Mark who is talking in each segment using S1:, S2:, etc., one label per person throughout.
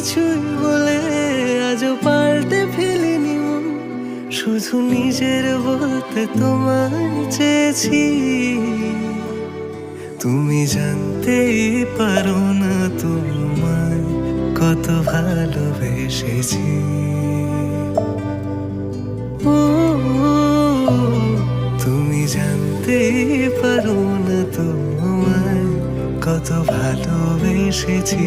S1: কিছুই বলে আজও পাল্টে ফেলিনি মন। শুধু নিজের বলতে তোমার চেয়েছি। তুমি জানতেই পারো না তোমায় কত ভালোবেসেছি। ও, তুমি জানতেই পারো না তোমায় কত ভালোবেসেছি।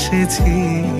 S1: ভালোবেসেছি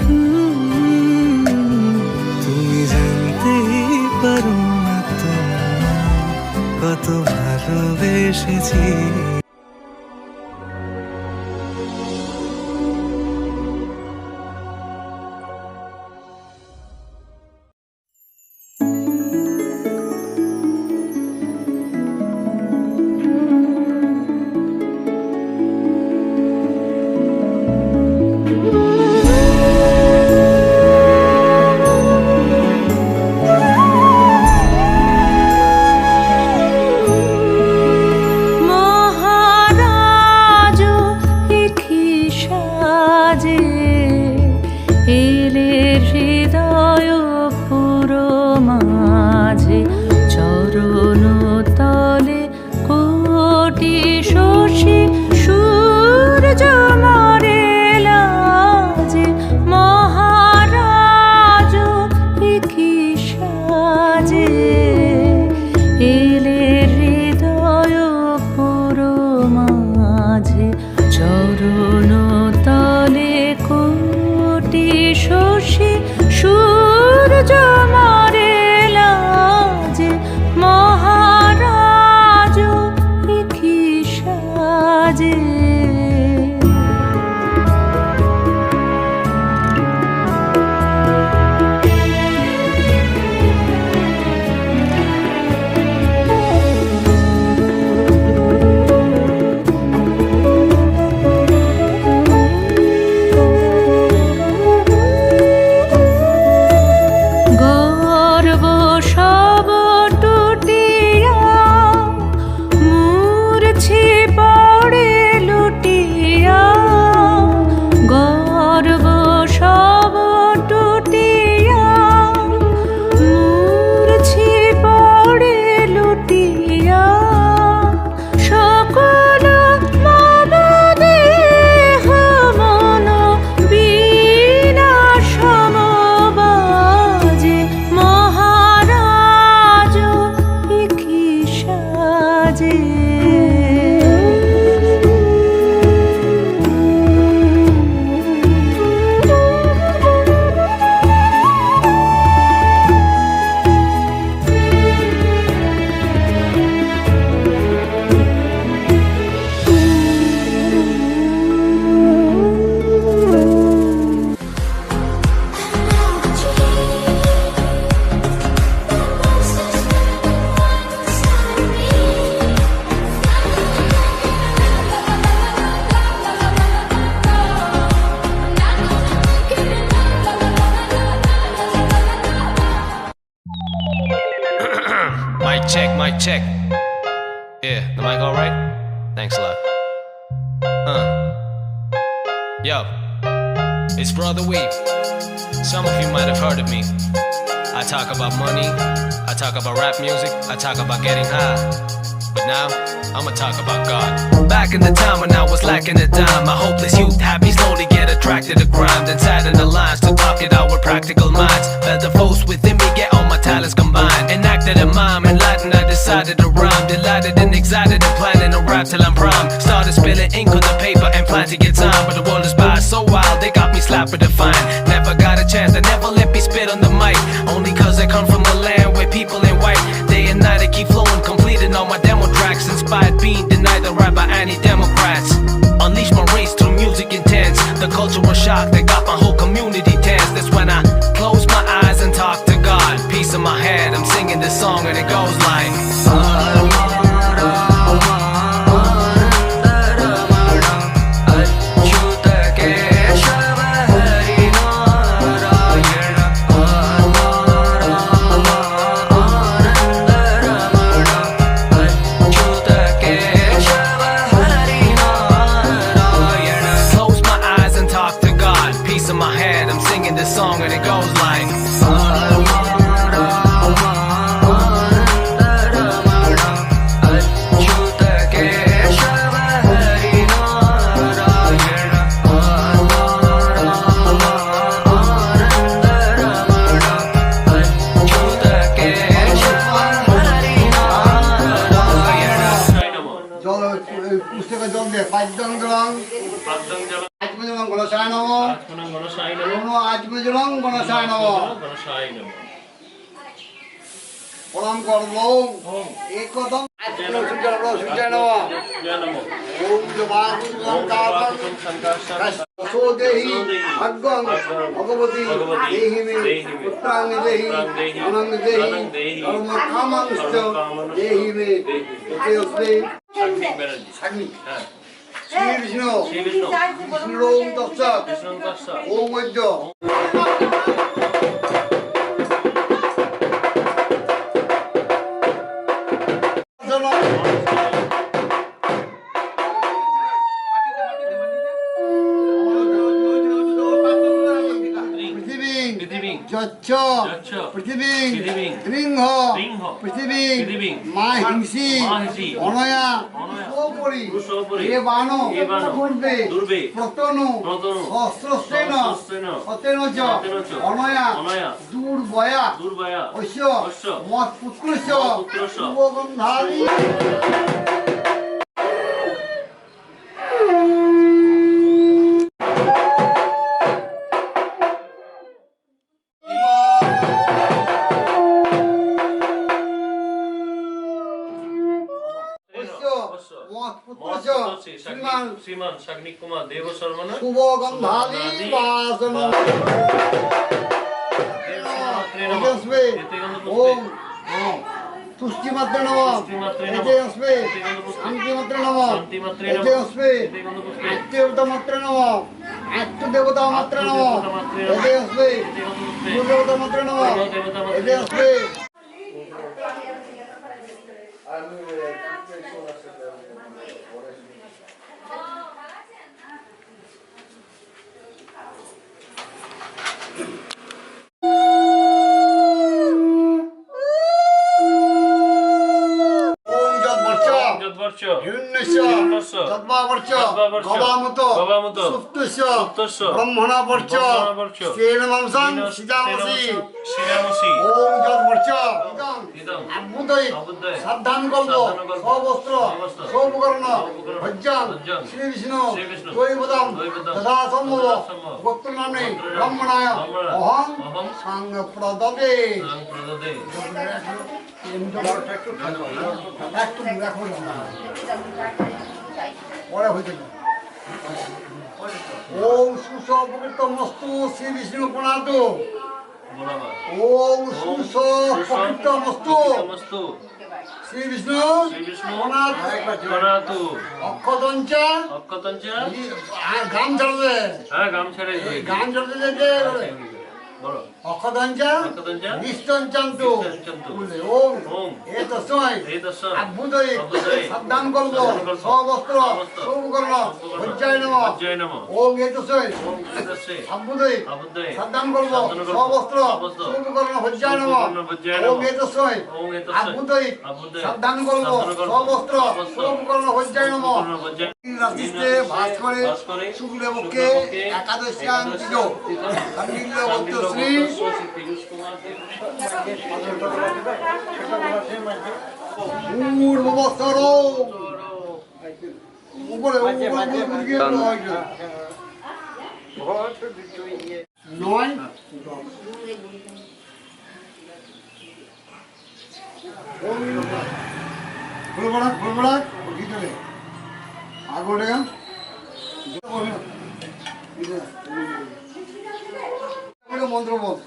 S1: হুম, তুমি জানতেই পারো না তোমায় কত ভালোবেসেছি।
S2: করবো talk about getting high. But now, I'ma talk about God. Back in the time when I was lacking a dime, my hopeless youth had me slowly get attracted to crime. Then sat in the lines to talk it out with practical minds. Felt the force within me, get all my talents combined. Enacted a mime, enlightened, I decided to rhyme. Delighted and excited and planning a rap till I'm prime. Started spilling ink on the paper and plan to get time. But the world is by so wild, they got me slapping the fine. Never got a chance, they never let me spit on the mic. Only cause I come from a land where people night I keep flowing, completing all my demo tracks. Inspired being denied the right by any Democrats. Unleash my race through music intense. The cultural shock that where it
S3: go. ভাগ্যং ভগবতী দেহি মে পুত্রাং দেহি অনং দেহি ধর্ম কামাংশ্চ দেহি মে সাগ্নি শ্রী বিষ্ণু। বিষ্ণু। ওম মধ্য যচ্ছ পৃথিবী রিংহ পৃথিবী মা হিংসি অনয়া উপরি এ বাণ পূর্বে প্রতনু অস্ত্রস্তেন সতেন চ অনয়া দুর্বয়া অশ্য মৎ পুত্রস্য श्रीमान सग्नि कुमार देव शर्मन सुभोगम भावी वासन। ओम तुष्टि मत्र नम
S4: एते
S3: अस्मे
S4: शांति
S3: मत्र
S4: नम
S3: एते
S4: अस्मे
S3: आत्यवता
S4: मत्र
S3: नम
S4: आत्य
S3: देवता मत्र नम
S4: एते
S3: अस्मे देवता मत्र
S4: नम
S3: एते
S4: अस्मे
S3: সাবধান সবস্ত্র ভজ্জান শ্রী বিষ্ণু তথা সম্ভব নামে ব্রহ্মণায় অহং
S4: সাং প্রদদে
S3: দেখো না। ওম সুসপকৃত মস্তু শ্রী বিষ্ণু প্রণাত ওম সুসপকৃত মস্তু শ্রী বিষ্ণু প্রণাত
S4: প্রণাতু
S3: অক্ষদঞ্চ
S4: অক্ষতঞ্চ
S3: গান চলবে
S4: হ্যাঁ গাম ছেড়ে
S3: গান যেতে
S4: বলো
S3: নিস্তঞ্চন্তু। ওম এ সাবধান সবস্ত্র সৌকর্ণ নম। ওম এ সাবধান সবস্ত্র সৌকর্ণ নম। ওম এ সাবধান সবস্ত্র সৌকর্ণ নম। ভাস করে শুক্লপক্ষে শ্রী নয় ফুলবড়া ফুলবড়া ভিতরে আগোটে গান মন্ত্র বল।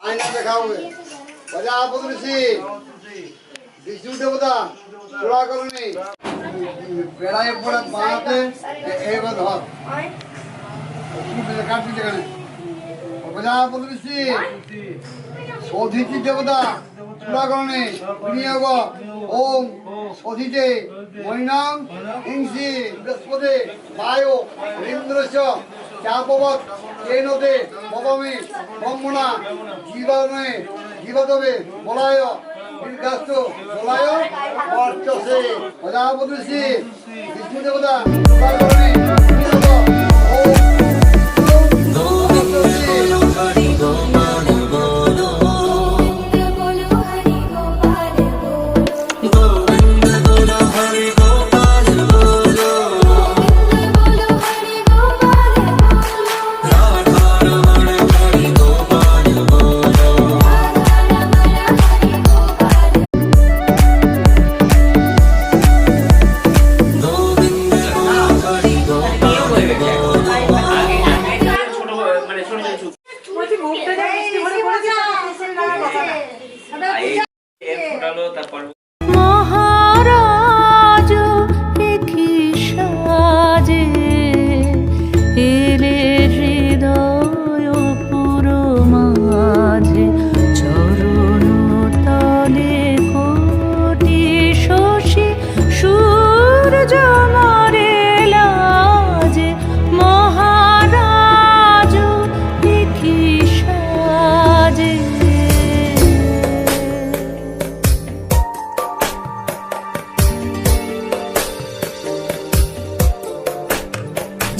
S3: আয়না দেখা হবে। প্রজাপতি ঋষি বিষ্ণু দেবতা চূড়া করণী বেড়ায় পড়ে বানাতে এইবার ধর কাটবি যেখানে প্রজাপতি ঋষি সৌধিতি দেবতা চূড়াকরণে বিনিয়োগ, ওম সৌধিতে মৈনাং হিংসি বৃহস্পতি বায়ু ইন্দ্রস্য চাপবৎ কেনতে মবমে ব্রহ্মণা জীবাণে জীবতবে বলায় দীর্ঘাস্ত বলায় বর্চসে প্রজাপতি বিষ্ণু দেবতা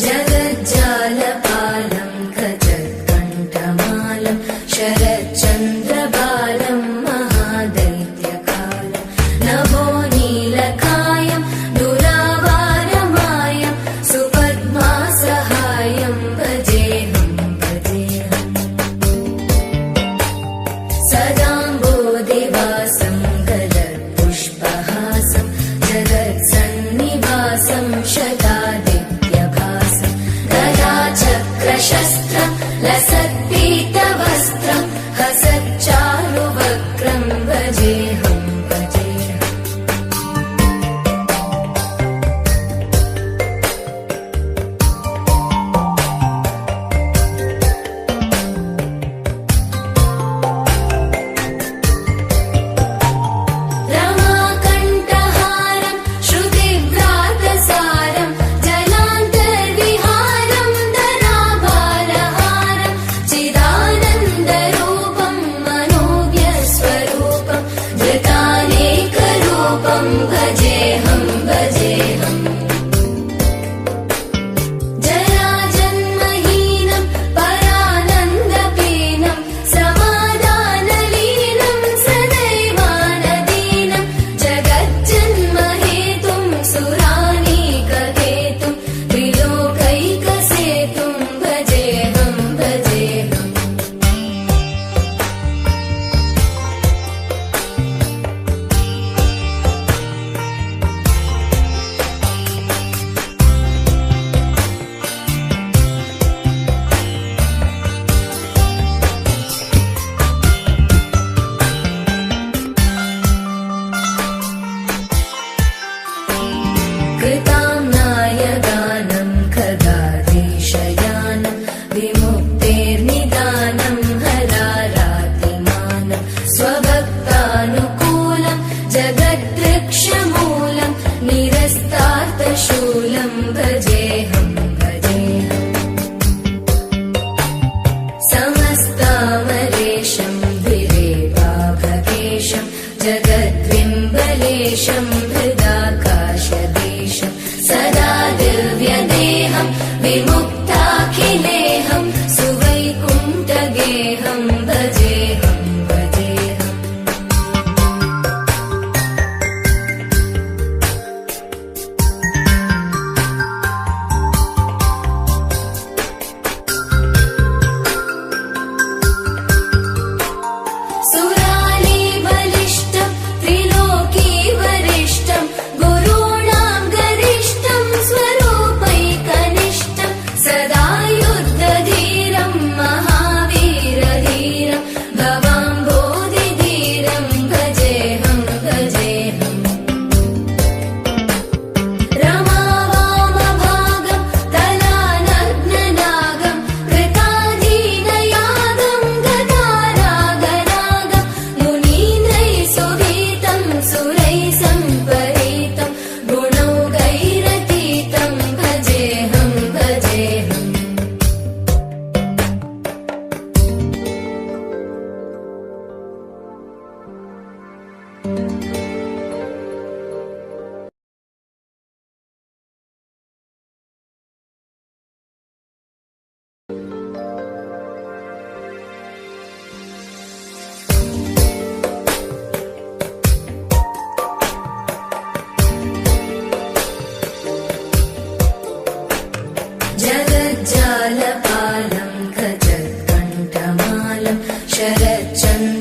S5: జగజ్జాలపాల चंद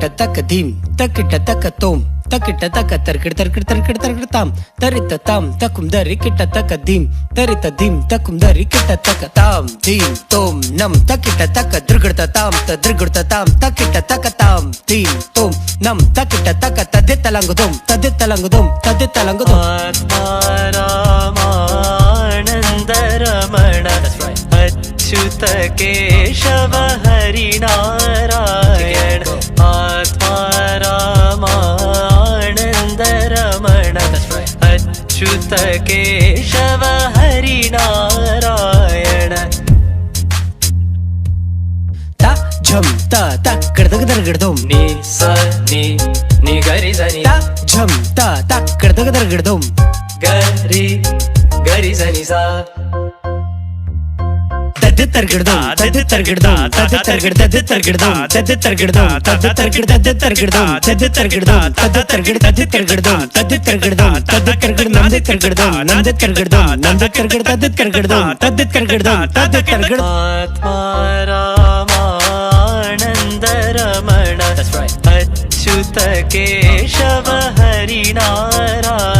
S5: தக்கட்ட தக்க தீம் தக்கிட்ட
S6: தக்க தோம் தக்கிட்ட தக்க தற்கிட தற்கிட தற்கிட தற்கிட தாம். தரித்த தாம் தக்கும் தரி கிட்ட தக்க தீம் தரித்த தீம் தக்கும் தரி கிட்ட தக்க தாம். தீம் தோம் நம் தக்கிட்ட தக்க திருகிடத்த தாம் த திருகிடத்த தாம் தக்கிட்ட தக்க தாம். தீம் தோம் நம் தக்கிட்ட தக்க ததி தலங்குதோம் ததி தலங்குதோம் ததி தலங்குதோம் ஆனந்த ரமண அச்சுத கேசவ ஹரிநாராயண.
S1: आत्मारामानन्दरमण अच्युत केशव हरिनारायण आत्मारामानन्दरमण अच्युत केशव हरिनारायण
S6: ता झम ता तक्कड़ दग दरगड़दोम
S1: नि स नि नि गरि सनि
S6: ता झम ता तक्कड़ दग दरगड़दोम
S1: गरि गरि सनि सा
S6: தது தர்கிடுதம் தது தர்கிடுதம் தது தர்கிடுத தது தர்கிடுதம் தது தர்கிடுதம் தது தர்கிடுத தது தர்கிடுதம் தது தர்கிடுதம் தது தர்கிடுத தது தர்கிடுதம் தது தர்கிடுதம் தது தர்கிடுதம் நந்து தர்கிடுதம் நந்து தர்கிடுதம் நந்து தர்கிடுத தது தர்கிடுதம் தது தர்கிடுதம்
S7: தது தர்கிடுதம் அச்சுத கேஷவ ஹரிநாராயண